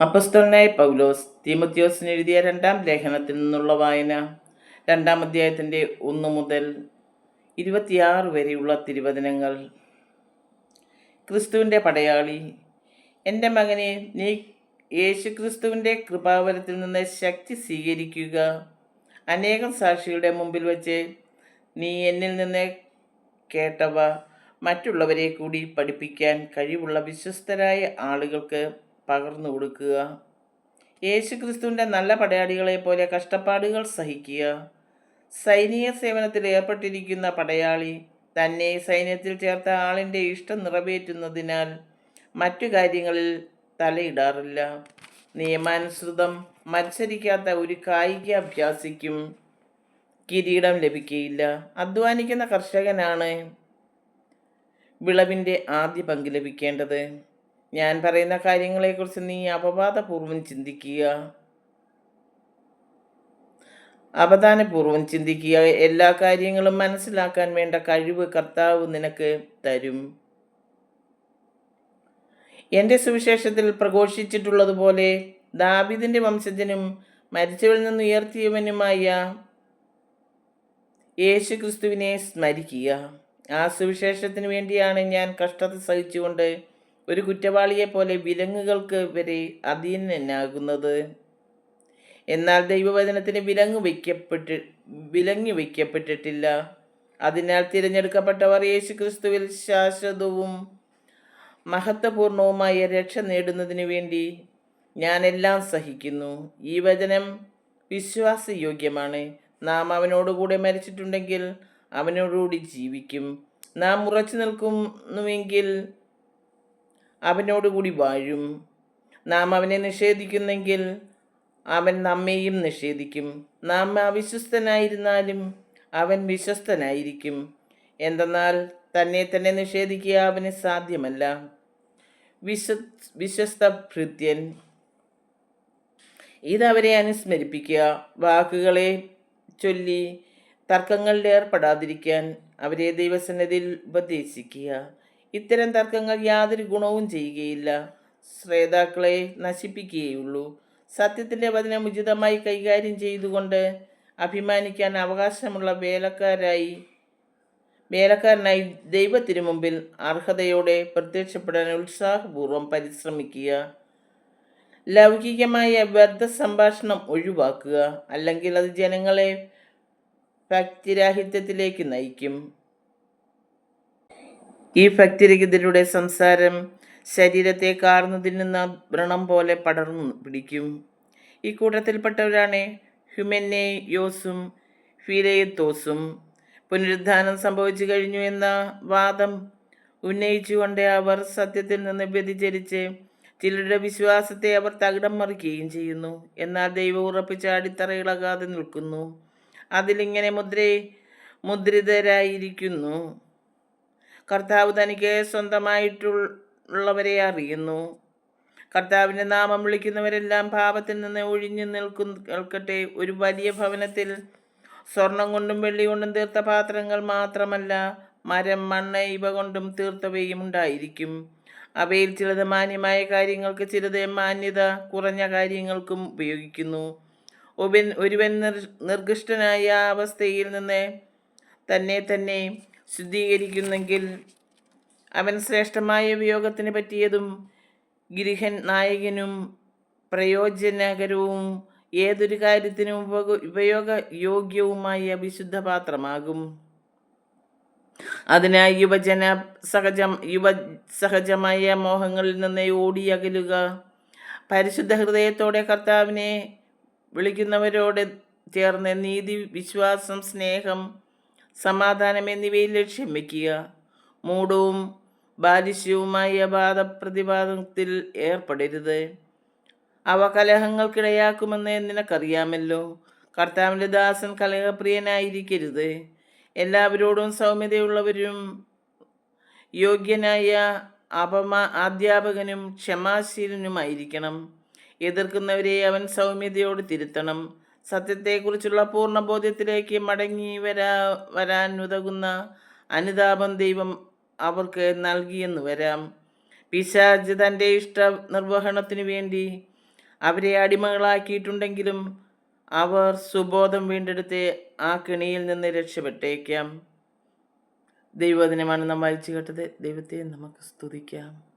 അപ്പസ്തലനായ പൗലോസ് തീമത്യോസിന് എഴുതിയ രണ്ടാം ലേഖനത്തിൽ നിന്നുള്ള വായന. രണ്ടാം അധ്യായത്തിന്റെ ഒന്ന് മുതൽ ഇരുപത്തിയാറ് വരെയുള്ള തിരുവചനങ്ങൾ. ക്രിസ്തുവിന്റെ പടയാളി. എന്റെ മകനെ നീ യേശു ക്രിസ്തുവിന്റെ കൃപാവരത്തിൽ നിന്ന് ശക്തി സ്വീകരിക്കുക. അനേകം സാക്ഷികളുടെ മുമ്പിൽ വച്ച് നീ എന്നിൽ നിന്ന് കേട്ടവ മറ്റുള്ളവരെ കൂടി പഠിപ്പിക്കാൻ കഴിവുള്ള വിശ്വസ്തരായ ആളുകൾക്ക് പകർന്നു കൊടുക്കുക. യേശുക്രിസ്തുവിന്റെ നല്ല പടയാളികളെ പോലെ കഷ്ടപ്പാടുകൾ സഹിക്കുക. സൈനിക സേവനത്തിൽ ഏർപ്പെട്ടിരിക്കുന്ന പടയാളി തന്നെ സൈന്യത്തിൽ ചേർത്ത ആളിന്റെ ഇഷ്ടം നിറവേറ്റുന്നതിനാൽ മറ്റു കാര്യങ്ങളിൽ തലയിടാറില്ല. നിയമാനുസൃതം മത്സരിക്കാത്ത ഒരു കായിക അഭ്യാസിക്കും കിരീടം ലഭിക്കുകയില്ല അധ്വാനിക്കുന്ന കർഷകനാണ് വിളവിന്റെ ആദ്യ പങ്ക് ലഭിക്കേണ്ടത്. ഞാൻ പറയുന്ന കാര്യങ്ങളെക്കുറിച്ച് നീ അപവാദപൂർവം ചിന്തിക്കുക. അവധാനപൂർവം ചിന്തിക്കുക. എല്ലാ കാര്യങ്ങളും മനസ്സിലാക്കാൻ വേണ്ട കഴിവ് കർത്താവ് നിനക്ക് തരും. എന്റെ സുവിശേഷത്തിൽ പ്രഘോഷിച്ചിട്ടുള്ളതുപോലെ ദാബിദിന്റെ വംശജനും മരിച്ചവരിൽ നിന്ന് ഉയർത്തിയവനുമായ യേശു ക്രിസ്തുവിനെ സ്മരിക്കുക. ആ സുവിശേഷത്തിന് വേണ്ടിയാണ് ഞാൻ കഷ്ടത സഹിച്ചുകൊണ്ട് ഒരു കുറ്റവാളിയെ പോലെ വിലങ്ങുകൾക്ക് വരെ അധീനനാകുന്നത്. എന്നാൽ ദൈവവചനത്തിന് വിലങ്ങ് വയ്ക്കപ്പെട്ട് വിലങ്ങി വയ്ക്കപ്പെട്ടിട്ടില്ല. അതിനാൽ തിരഞ്ഞെടുക്കപ്പെട്ടവർ യേശു ക്രിസ്തുവിൽ ശാശ്വതവും മഹത്വപൂർണവുമായ രക്ഷ നേടുന്നതിന് വേണ്ടി ഞാനെല്ലാം സഹിക്കുന്നു. ഈ വചനം വിശ്വാസയോഗ്യമാണ്. നാം അവനോടുകൂടെ മരിച്ചിട്ടുണ്ടെങ്കിൽ അവനോടുകൂടി ജീവിക്കും. നാം ഉറച്ചു നിൽക്കുന്നുവെങ്കിൽ അവനോടുകൂടി വാഴും. നാം അവനെ നിഷേധിക്കുന്നെങ്കിൽ അവൻ നമ്മെയും നിഷേധിക്കും. നാം അവിശ്വസ്തനായിരുന്നാലും അവൻ വിശ്വസ്തനായിരിക്കും. എന്തെന്നാൽ തന്നെ തന്നെ നിഷേധിക്കുക അവന് സാധ്യമല്ല. വിശ്വ വിശ്വസ്ത ഭൃത്യൻ ഇതവരെ അനുസ്മരിപ്പിക്കുക. വാക്കുകളെ ചൊല്ലി തർക്കങ്ങളിൽ ഏർപ്പെടാതിരിക്കാൻ അവരെ ദൈവസന്നതിയിൽ ഉപദേശിക്കുക. ഇത്തരം തർക്കങ്ങൾ യാതൊരു ഗുണവും ചെയ്യുകയില്ല. ശ്രേതാക്കളെ നശിപ്പിക്കുകയുള്ളൂ. സത്യത്തിന്റെ വചനം ഉചിതമായി കൈകാര്യം ചെയ്തുകൊണ്ട് അഭിമാനിക്കാൻ അവകാശമുള്ള വേലക്കാരായി വേലക്കാരനായി ദൈവത്തിനു മുമ്പിൽ അർഹതയോടെ പ്രത്യക്ഷപ്പെടാൻ ഉത്സാഹപൂർവം പരിശ്രമിക്കുക. ലൗകികമായ വ്യർത്ഥ സംഭാഷണം ഒഴിവാക്കുക. അല്ലെങ്കിൽ അത് ജനങ്ങളെ ഭക്തിരാഹിത്യത്തിലേക്ക് നയിക്കും. ഈ ഭക്തിരഹിതരുടെ സംസാരം ശരീരത്തെ കാർന്നതിൽ നിന്ന് വ്രണം പോലെ പടർന്നു പിടിക്കും. ഈ കൂട്ടത്തിൽപ്പെട്ടവരാണ് ഹ്യൂമെന്നേയോസും ഫിലേത്തോസും. പുനരുദ്ധാനം സംഭവിച്ചു കഴിഞ്ഞു എന്ന വാദം ഉന്നയിച്ചുകൊണ്ട് അവർ സത്യത്തിൽ നിന്ന് വ്യതിചരിച്ച് ചിലരുടെ വിശ്വാസത്തെ അവർ തകിടം മറിക്കുകയും ചെയ്യുന്നു. എന്നാൽ ദൈവം ഉറപ്പിച്ച അടിത്തറയിളകാതെ നിൽക്കുന്നു. അതിലിങ്ങനെ മുദ്രേ മുദ്രിതരായിരിക്കുന്നു. കർത്താവ് തനിക്ക് സ്വന്തമായിട്ടുള്ളവരെ അറിയുന്നു. കർത്താവിന്റെ നാമം വിളിക്കുന്നവരെല്ലാം പാപത്തിൽ നിന്ന് ഒഴിഞ്ഞു നിൽക്കും നിൽക്കട്ടെ. ഒരു വലിയ ഭവനത്തിൽ സ്വർണം കൊണ്ടും വെള്ളി കൊണ്ടും തീർത്ത പാത്രങ്ങൾ മാത്രമല്ല മരം മണ്ണ് ഇവ കൊണ്ടും തീർത്തവയും ഉണ്ടായിരിക്കും. അവയിൽ ചിലത് മാന്യമായ കാര്യങ്ങൾക്ക് ചിലത് മാന്യത കുറഞ്ഞ കാര്യങ്ങൾക്കും ഉപയോഗിക്കുന്നു. ഒരുവൻ നിർ നിർഗിഷ്ടനായ അവസ്ഥയിൽ നിന്ന് തന്നെ തന്നെ ശുദ്ധീകരിക്കുന്നെങ്കിൽ അവൻ ശ്രേഷ്ഠമായ വിയോഗത്തിന് പറ്റിയതും ഗിരിഹൻ നായകനും പ്രയോജനകരവും ഏതൊരു കാര്യത്തിനും ഉപയോഗ ഉപയോഗയോഗ്യവുമായ വിശുദ്ധ പാത്രമാകും. അതിനായി യുവജന സഹജം യുവ സഹജമായ മോഹങ്ങളിൽ നിന്ന് ഓടിയകലുക പരിശുദ്ധ ഹൃദയത്തോടെ കർത്താവിനെ വിളിക്കുന്നവരോട് ചേർന്ന് നീതി വിശ്വാസം സ്നേഹം സമാധാനം എന്നിവയിൽ ലക്ഷ്യം വയ്ക്കുക മൂടവും ബാലിശ്യവുമായ വാദപ്രതിവാദത്തിൽ ഏർപ്പെടരുത്. അവ കലഹങ്ങൾക്കിടയാക്കുമെന്ന് നിനക്കറിയാമല്ലോ. കർത്താവിന്റെ ദാസൻ കലഹപ്രിയനായിരിക്കരുത്. എല്ലാവരോടും സൗമ്യതയുള്ളവരും യോഗ്യനായ അപമാ അധ്യാപകനും ക്ഷമാശീലനുമായിരിക്കണം. എതിർക്കുന്നവരെ അവൻ സൗമ്യതയോട് തിരുത്തണം. സത്യത്തെക്കുറിച്ചുള്ള പൂർണ ബോധ്യത്തിലേക്ക് മടങ്ങി വരാ വരാൻ ഉതകുന്ന അനുതാപം ദൈവം അവർക്ക് നൽകിയെന്ന് വരാം. പിശാജ് തന്റെ ഇഷ്ട നിർവഹണത്തിനു വേണ്ടി അവരെ അടിമകളാക്കിയിട്ടുണ്ടെങ്കിലും അവർ സുബോധം വീണ്ടെടുത്ത് ആ കെണിയിൽ നിന്ന് രക്ഷപ്പെട്ടേക്കാം. ദൈവദിനമാണ് നാം വായിച്ചു കേട്ടത് ദൈവത്തെ നമുക്ക് സ്തുതിക്കാം.